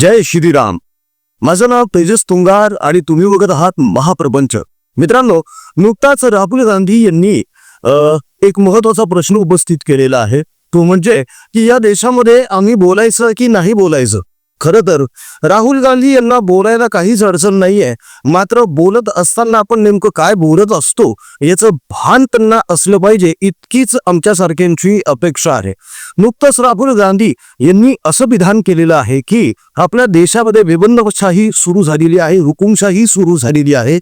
जय श्रीराम. माझं नाव तेजस तुंगार आणि तुम्ही बघत आहात महाप्रपंच मित्रांनो नुकताच राहुल गांधी यांनी एक महत्त्वाचा प्रश्न उपस्थित केलेला आहे. तो म्हणजे की या देशामध्ये आम्ही बोलायचं की नाही बोलायचं? खरं तर राहुल गांधी यांना बोलायला काहीच अडचण नाहीये. मात्र बोलत असताना आपण नेमकं काय बोलत असतो याचं भान त्यांना असलं पाहिजे इतकीच आमच्यासारख्यांची अपेक्षा आहे. नुकतंच राहुल गांधी यांनी असं विधान केलेलं आहे की आपल्या देशामध्ये विबंधशाही सुरू झालेली आहे हुकुमशाही सुरू झालेली आहे.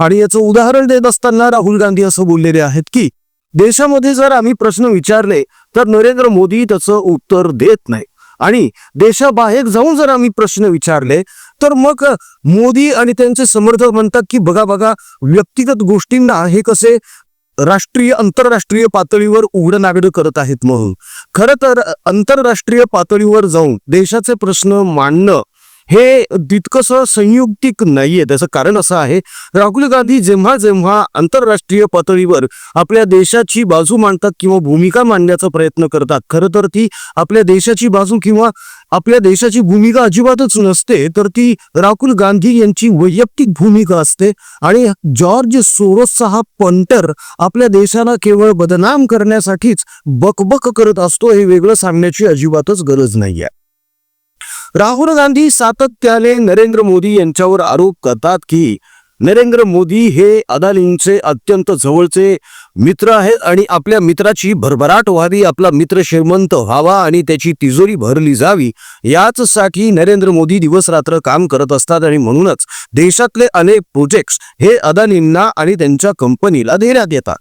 आणि याचं उदाहरण देत असताना राहुल गांधी असं बोललेले आहेत की देशामध्ये जर आम्ही प्रश्न विचारले तर नरेंद्र मोदी त्याचं उत्तर देत नाही आणि देशाबाहेर जाऊन जर आम्ही प्रश्न विचारले तर मग मोदी आणि त्यांचे समर्थक म्हणतात की बघा बघा व्यक्तिगत गोष्टींना हे कसे राष्ट्रीय आंतरराष्ट्रीय पातळीवर उघडनागड करत आहेत म्हणून. खरं तर आंतरराष्ट्रीय पातळीवर जाऊन देशाचे प्रश्न मांडणं हे तितकंसं संयुक्तिक नाहीये. त्याचं कारण असं आहे राहुल गांधी जेव्हा जेव्हा आंतरराष्ट्रीय पातळीवर आपल्या देशाची बाजू मांडतात किंवा भूमिका मांडण्याचा प्रयत्न करतात खरं तर ती आपल्या देशाची बाजू किंवा आपल्या देशाची भूमिका अजिबातच नसते तर ती राहुल गांधी यांची वैयक्तिक भूमिका असते आणि जॉर्ज सोरोसचा हा पंटर आपल्या देशाला केवळ बदनाम करण्यासाठीच बकबक करत असतो हे वेगळं सांगण्याची अजिबातच गरज नाही आहे राहुल गांधी सातत्याने नरेंद्र मोदी यांच्यावर आरोप करतात की नरेंद्र मोदी हे अदानींचे अत्यंत जवळचे मित्र आहेत आणि आपल्या मित्राची भरभराट व्हावी आपला मित्र श्रीमंत व्हावा आणि त्याची तिजोरी भरली जावी याचसाठी नरेंद्र मोदी दिवसरात्र काम करत असतात आणि म्हणूनच देशातले अनेक प्रोजेक्ट्स हे अदानींना आणि त्यांच्या कंपनीला देण्यात येतात.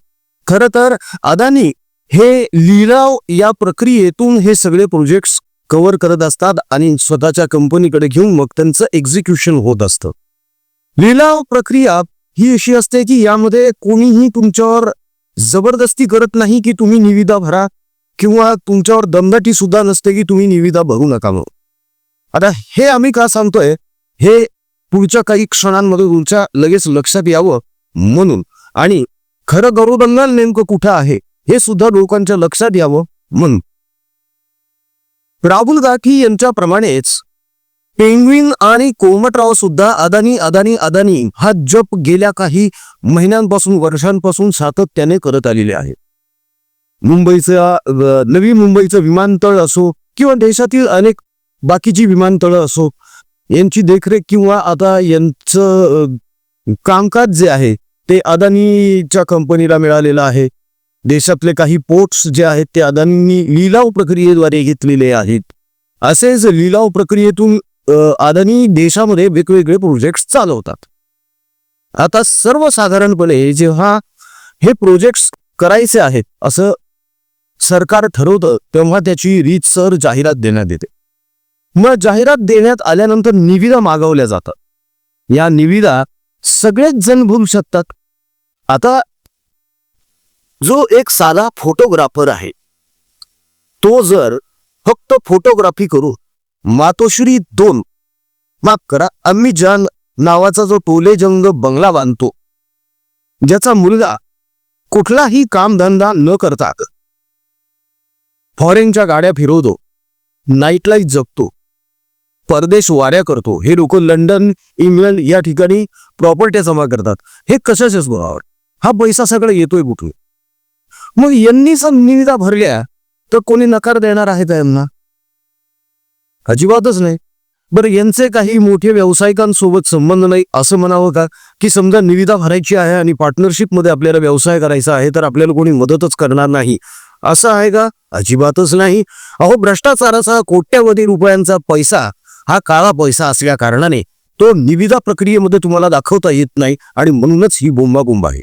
खरं तर अदानी हे लिलाव या प्रक्रियेतून हे सगळे प्रोजेक्ट्स कव्हर करत असतात आणि स्वतःच्या कंपनीकडे घेऊन मग त्यांचं एक्झिक्युशन होत असतं. लिलाव प्रक्रिया ही अशी असते की यामध्ये कोणीही तुमच्यावर जबरदस्ती करत नाही की तुम्ही निविदा भरा किंवा तुमच्यावर दमदाटी सुद्धा नसते की तुम्ही निविदा भरू नका म्हणून. आता हे आम्ही का सांगतोय? हे पुढच्या काही क्षणांमध्ये तुमच्या लगेच लक्षात यावं म्हणून. आणि खरं गौरवदंगाल नेमकं कुठं आहे? हे सुद्धा लोकांच्या लक्षात यावं म्हणून. राहुल गाठी यांच्याप्रमाणेच पेंग्विन आणि कोमटराव सुद्धा अदानी अदानी अदानी हा जप गेल्या काही महिन्यांपासून वर्षांपासून सातत्याने करत आलेले आहे मुंबईचा नवी मुंबईचं विमानतळ असो किंवा देशातील अनेक बाकीची विमानतळं असो यांची देखरेख किंवा आता यांचं कामकाज जे आहे ते अदानीच्या कंपनीला मिळालेलं आहे. देशातले काही पोर्ट्स जे आहेत ते अदानींनी लिलाव प्रक्रियेद्वारे घेतलेले आहेत. असेच लिलाव प्रक्रियेतून अदानी देशामध्ये वेगवेगळे प्रोजेक्ट्स चालवतात. आता सर्वसाधारणपणे जेव्हा हे प्रोजेक्ट्स करायचे आहेत असं सरकार ठरवतं तेव्हा त्याची रीतसर जाहिरात देण्यात येते. मग जाहिरात देण्यात आल्यानंतर निविदा मागवल्या जातात. या निविदा सगळेच जण भरू शकतात. आता जो एक साधा फोटोग्राफर आहे. तो जर फक्त फोटोग्राफी करू मातोश्री दोन माफ करा अम्मी जान नावाचा जो टोले जंग बंगला बांधतो ज्याचा मुलगा कुठलाही कामधंदा न करता फॉरेनच्या गाड्या फिरवतो नाईट लाईफ जगतो परदेश वाऱ्या करतो. हे लोक लंडन इंग्लंड या ठिकाणी प्रॉपर्ट्या जमा करतात. हे कशाच्याच बरोबर हा पैसा सगळा येतोय कुठून? मग यांनी जर निविदा भरल्या तर कोणी नकार देणार आहे का यांना अजिबातच नाही. बरं यांचे काही मोठे व्यावसायिकांसोबत संबंध नाही असं म्हणावं का? की समजा निविदा भरायची आहे आणि पार्टनरशिपमध्ये आपल्याला व्यवसाय करायचा आहे तर आपल्याला कोणी मदतच करणार नाही. असं आहे का? अजिबातच नाही. अहो भ्रष्टाचाराचा कोट्यावधी रुपयांचा पैसा हा काळा पैसा असल्या कारणाने तो निविदा प्रक्रियेमध्ये तुम्हाला दाखवता येत नाही आणि म्हणूनच ही बोंबाबोंब आहे.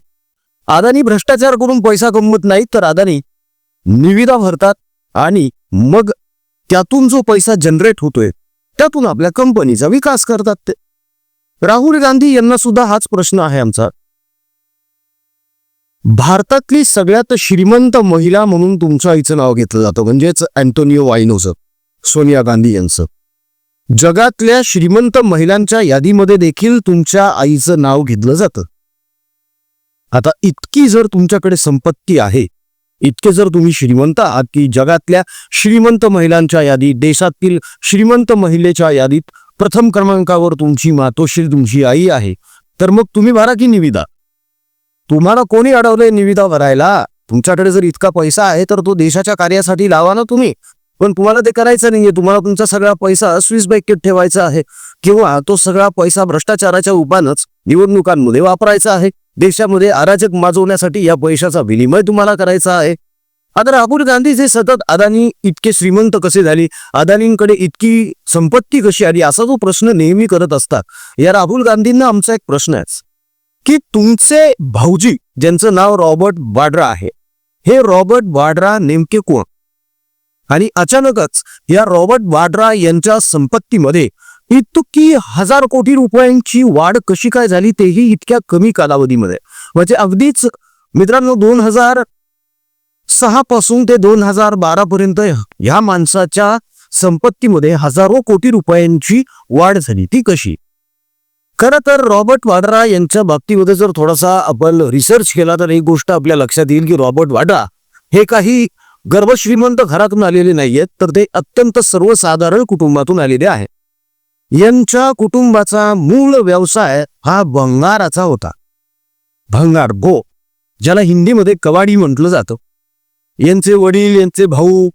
अदानी भ्रष्टाचार करून पैसा कमवत नाही तर अदानी निविदा भरतात आणि मग त्यातून जो पैसा जनरेट होतोय त्यातून आपल्या कंपनीचा विकास करतात ते. राहुल गांधी यांना सुद्धा हाच प्रश्न आहे आमचा. भारतातली सगळ्यात श्रीमंत महिला म्हणून तुमच्या आईचं नाव घेतलं जातं म्हणजेच अँटोनिओ वायनोचं सोनिया गांधी यांचं. जगातल्या श्रीमंत महिलांच्या यादीमध्ये देखील तुमच्या आईचं नाव घेतलं जातं. आता इतकी जर तुमच्याकडे संपत्ती आहे इतके जर तुम्ही श्रीमंत आहात की जगातल्या श्रीमंत महिलांच्या यादीत देशातील श्रीमंत महिलेच्या यादीत प्रथम क्रमांकावर तुमची मातोश्री तुमची आई आहे तर मग तुम्ही भरा की निविदा? तुम्हाला कोणी अडवलंय निविदा भरायला? तुमच्याकडे जर इतका पैसा आहे तर तो देशाच्या कार्यासाठी लावा ना तुम्ही. पण तुम्हाला ते करायचं नाहीये. तुम्हाला तुमचा सगळा पैसा स्विस बँकेत ठेवायचा आहे किंवा तो सगळा पैसा भ्रष्टाचाराच्या उपानच निवडणुकांमध्ये वापरायचा आहे. देशामध्ये अराजक माजवण्यासाठी या पैशाचा विनिमय तुम्हाला करायचा आहे. आता राहुल गांधी जे सतत अदानी इतके श्रीमंत कसे झाले? अदानींकडे इतकी संपत्ती कशी आली? असा जो प्रश्न नेहमी करत असतात. या राहुल गांधींना आमचा एक प्रश्न आहे. की तुमचे भाऊजी ज्यांचं नाव रॉबर्ट वाड्रा आहे हे रॉबर्ट वाड्रा नेमके कोण? आणि अचानकच या रॉबर्ट वाड्रा यांच्या संपत्तीमध्ये इतकी हजार कोटी रुपयांची वाढ कशी काय झाली तेही इतक्या कमी कालावधीमध्ये. म्हणजे अगदीच मित्रांनो दोन हजार सहा पासून ते दोन हजार बारा पर्यंत ह्या माणसाच्या संपत्तीमध्ये हजारो कोटी रुपयांची वाढ झाली. ती कशी? खरं तर रॉबर्ट वाड्रा यांच्या बाबतीमध्ये जर थोडासा आपण रिसर्च केला तर एक गोष्ट आपल्या लक्षात येईल की रॉबर्ट वाड्रा हे काही गर्भश्रीमंत घरातून आलेले नाहीयेत तर ते अत्यंत सर्वसाधारण कुटुंबातून आलेले आहे यांच्या कुटुंबाचा मूळ व्यवसाय हा भंगाराचा होता. भंगार गो ज्याला हिंदीमध्ये कवाडी म्हटलं जातं. यांचे वडील यांचे भाऊ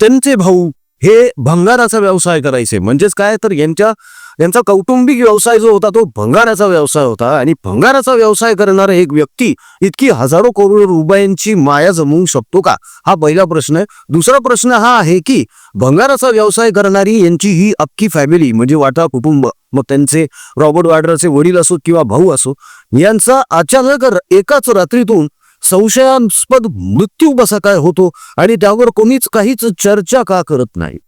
त्यांचे भाऊ हे भंगाराचा व्यवसाय करायचे. म्हणजेच काय? तर यांच्या यांचा कौटुंबिक व्यवसाय जो होता तो भंगाराचा व्यवसाय होता आणि भंगाराचा व्यवसाय करणारा एक व्यक्ती इतकी हजारो करोड रुपयांची माया जमवू शकतो का? हा पहिला प्रश्न आहे. दुसरा प्रश्न हा आहे की भंगाराचा व्यवसाय करणारी यांची ही अख्खी फॅमिली म्हणजे वाटा कुटुंब मग त्यांचे रॉबर्ट वाड्राचे वडील असो किंवा भाऊ असो यांचा अचानक एकाच रात्रीतून संशयास्पद मृत्यू कसा काय होतो आणि त्यावर कोणीच काहीच चर्चा का करत नाही?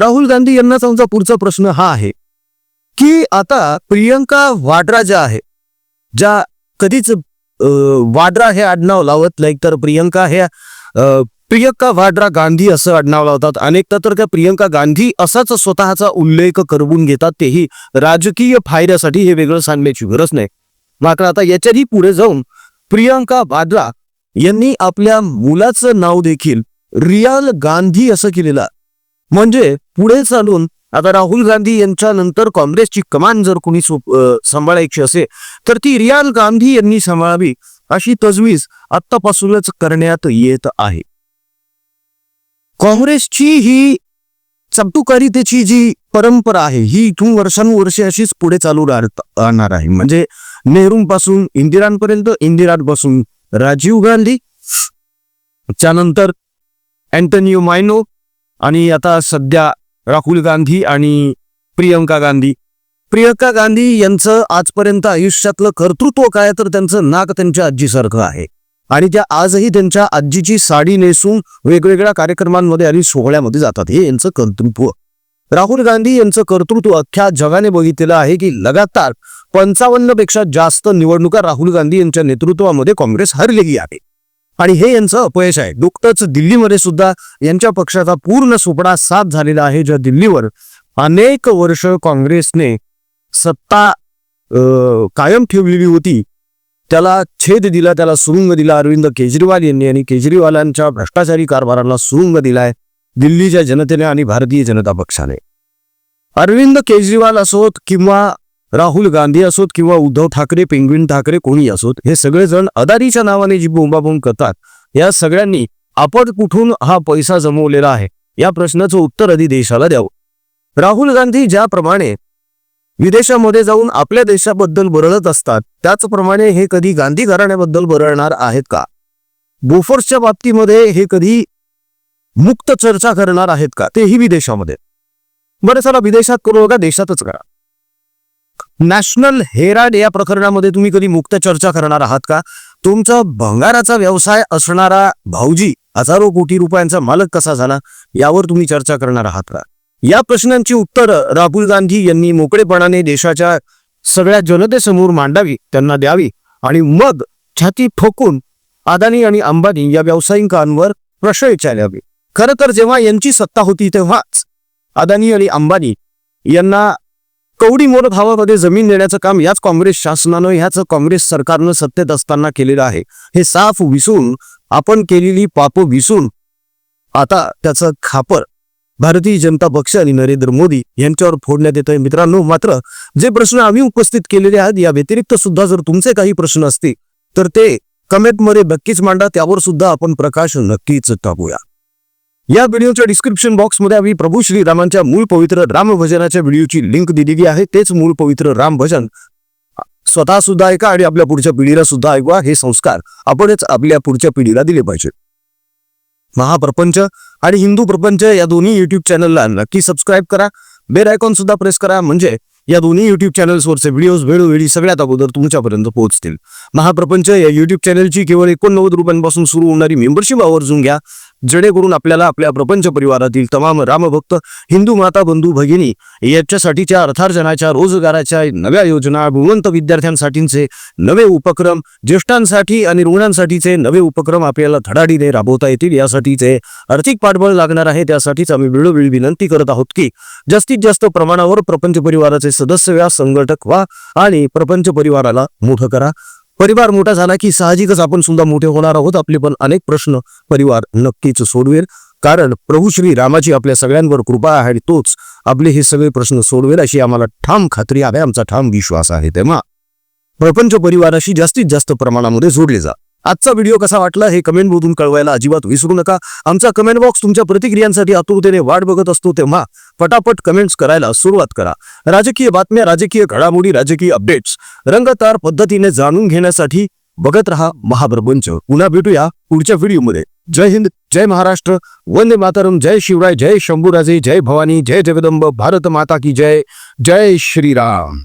राहुल गांधी यांना समजा पुढचा प्रश्न हा आहे की आता प्रियंका वाड्रा ज्या आहे ज्या कधीच वाड्रा हे आडनाव लावत नाही तर प्रियंका हे प्रियंका वाड्रा गांधी असं आडनाव लावतात. अनेकदा तर त्या प्रियंका गांधी असाच स्वतःचा उल्लेख करवून घेतात तेही राजकीय फायद्यासाठी हे वेगळं सांगण्याची गरज नाही. मात्र आता याच्याही पुढे जाऊन प्रियंका वाड्रा यांनी आपल्या मुलाचं नाव देखील रियाल गांधी असं केलेलं म्हणजे पुढे चालून आता राहुल गांधी यांच्या नंतर काँग्रेसची कमान जर कोणी सांभाळायची असेल तर ती रियाल गांधी यांनी सांभाळावी अशी तजवीज आतापासूनच करण्यात येत आहे. काँग्रेसची ही चपटुकारितेची जी परंपरा आहे ही इथून वर्षानुवर्षे अशीच पुढे चालू राहणार आहे. म्हणजे नेहरूंपासून इंदिरांपर्यंत इंदिरांपासून राजीव गांधी त्यानंतर अँटनियो मायनो आणि आता सध्या राहुल गांधी आणि प्रियंका गांधी. प्रियंका गांधी यांचं आजपर्यंत आयुष्यातलं कर्तृत्व काय तर त्यांचं नाक त्यांच्या आजीसारखं आहे. आणि त्या आजही त्यांच्या आजीची साडी नेसून वेगवेगळ्या कार्यक्रमांमध्ये आणि सोहळ्यामध्ये जातात. हे यांचं कर्तृत्व. राहुल गांधी यांचं कर्तृत्व अख्ख्या जगाने बघितलेलं आहे की लगातार पंचावन्नपेक्षा जास्त निवडणुका राहुल गांधी यांच्या नेतृत्वामध्ये काँग्रेस हरलेली आहे. आणि हे यांचं अपयश आहे. नुकतंच दिल्लीमध्ये सुद्धा यांच्या पक्षाचा पूर्ण सुपडा साथ झालेला आहे ज्या दिल्लीवर अनेक वर्ष काँग्रेसने सत्ता कायम ठेवलेली होती. त्याला छेद दिला त्याला सुरुंग दिला. अरविंद केजरीवाल यांनी आणि केजरीवालांच्या भ्रष्टाचारी कारभाराला सुरुंग दिलाय दिल्लीच्या जनतेने आणि भारतीय जनता पक्षाने. अरविंद केजरीवाल असोत किंवा राहुल गांधी असोत किंवा उद्धव ठाकरे पेंग्विन ठाकरे कोणी असोत हे सगळेजण अदानीच्या नावाने जी बोंबाबोंब करतात या सगळ्यांनी आपण कुठून हा पैसा जमवलेला आहे या प्रश्नाचं उत्तर आधी देशाला द्यावं. राहुल गांधी ज्याप्रमाणे विदेशामध्ये जाऊन आपल्या देशाबद्दल बरळत असतात त्याचप्रमाणे हे कधी गांधी घराण्याबद्दल बरळणार आहेत का? बोफोर्सच्या बाबतीमध्ये हे कधी मुक्त चर्चा करणार आहेत का? तेही विदेशामध्ये. बरं चला विदेशात करू नका देशातच करा. नॅशनल हेराड या प्रकरणामध्ये तुम्ही कधी मुक्त चर्चा करणार आहात का? तुमचा भंगाराचा व्यवसाय असणारा भाऊजी हजारो कोटी रुपयांचा मालक कसा झाला? यावर तुम्ही चर्चा करणार आहात का? या प्रश्नांची उत्तरं राहुल गांधी यांनी मोकळेपणाने देशाच्या सगळ्या जनतेसमोर मांडावी त्यांना द्यावी आणि मग छाती ठोकून अदानी आणि अंबानी या व्यावसायिकांवर प्रश्न विचारावे. खरं तर जेव्हा यांची सत्ता होती तेव्हाच अदानी आणि अंबानी यांना कवडी मोर भावामध्ये जमीन देण्याचं काम याच काँग्रेस शासनानं ह्याच काँग्रेस सरकारनं सत्तेत असताना केलेलं आहे. हे साफ विसून आपण केलेली पाप विसून आता त्याचं खापर भारतीय जनता पक्ष आणि नरेंद्र मोदी यांच्यावर फोडण्यात येत आहे मित्रांनो मात्र जे प्रश्न आम्ही उपस्थित केलेले आहेत या व्यतिरिक्त सुद्धा जर तुमचे काही प्रश्न असतील तर ते कमेंटमध्ये नक्कीच मांडा. त्यावर सुद्धा आपण प्रकाश नक्कीच टाकूया. या व्हिडिओच्या डिस्क्रिप्शन बॉक्समध्ये आम्ही प्रभू श्रीरामांच्या मूळ पवित्र रामभजनाच्या व्हिडिओची लिंक दिलेली आहे. तेच मूळ पवित्र राम भजन स्वतः सुद्धा ऐका आणि आपल्या पुढच्या पिढीला सुद्धा ऐकवा. हे संस्कार आपणच आपल्या पुढच्या पिढीला दिले पाहिजे. महाप्रपंच आणि हिंदू प्रपंच या दोन्ही युट्यूब चॅनलला नक्की सबस्क्राईब करा. बेल आयकॉन सुद्धा प्रेस करा. म्हणजे या दोन्ही युट्यूब चॅनल्सवरचे व्हिडिओज वेळोवेळी सगळ्यात अगोदर तुमच्यापर्यंत पोहोचतील. महाप्रपंच या युट्यूब चॅनलची केवळ एकोणनव्वद रुपयांपासून सुरू होणारी मेंबरशिप आवर्जून घ्या. जेणेकरून आपल्याला आपल्या प्रपंच परिवारातील तमाम रामभक्त हिंदू माता बंधू भगिनी याच्यासाठीच्या अर्थार्जनाच्या रोजगाराच्या नव्या योजना गुणवंत विद्यार्थ्यांसाठीचे नवे उपक्रम ज्येष्ठांसाठी आणि रुग्णांसाठीचे नवे उपक्रम आपल्याला धडाडीने राबवता येतील. यासाठीचे आर्थिक पाठबळ लागणार आहे. त्यासाठीच आम्ही वेळोवेळी विनंती करत आहोत की जास्तीत जास्त प्रमाणावर प्रपंच परिवाराचे सदस्य व्हा संघटक व्हा आणि प्रपंच परिवाराला मोठं करा. परिवार मोठा झाला की साहजिकच आपण सुद्धा मोठे होणार आहोत आपले पण अनेक प्रश्न परिवार नक्कीच सोडवेल. कारण प्रभू श्री रामाची आपल्या सगळ्यांवर कृपा आहे आणि तोच आपले हे सगळे प्रश्न सोडवेल अशी आम्हाला ठाम खात्री आहे. आमचा ठाम विश्वास आहे तेव्हा. प्रपंच परिवाराशी जास्तीत जास्त प्रमाणामध्ये जोडले जा. आजचा व्हिडिओ कसा वाटला हे कमेंट मधून कळवायला अजिबात विसरू नका. आमचा कमेंट बॉक्स तुमच्या प्रतिक्रियांसाठी आतुरतेने वाट बघत असतो तेव्हा पटापट कमेंट्स करायला सुरुवात करा. राजकीय बातम्या राजकीय घडामोडी राजकीय अपडेट्स रंगतार पद्धतीने जाणून घेण्यासाठी बघत रहा महाप्रपंच पुन्हा भेटूया पुढच्या व्हिडिओमध्ये जय हिंद जय महाराष्ट्र. वंदे मातरम. जय शिवराय जय शंभूराजे जय भवानी जय जगदंब. भारत माता की जय. जय श्रीराम.